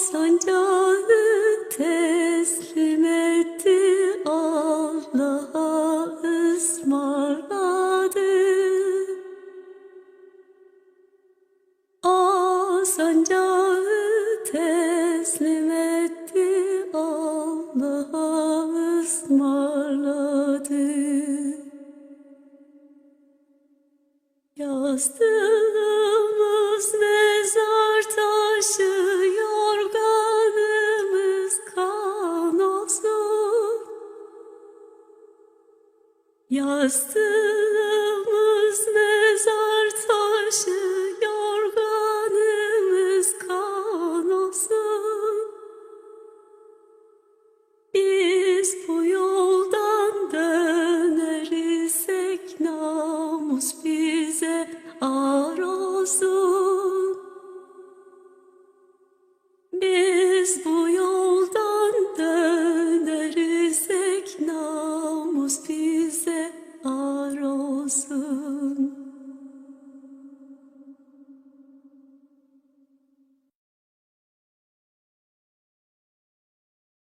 Al sancağı teslim etti, Allah'a ısmarladı. Al sancağı teslim etti, Allah'a ısmarladı. Yastığımız Yastığı xưa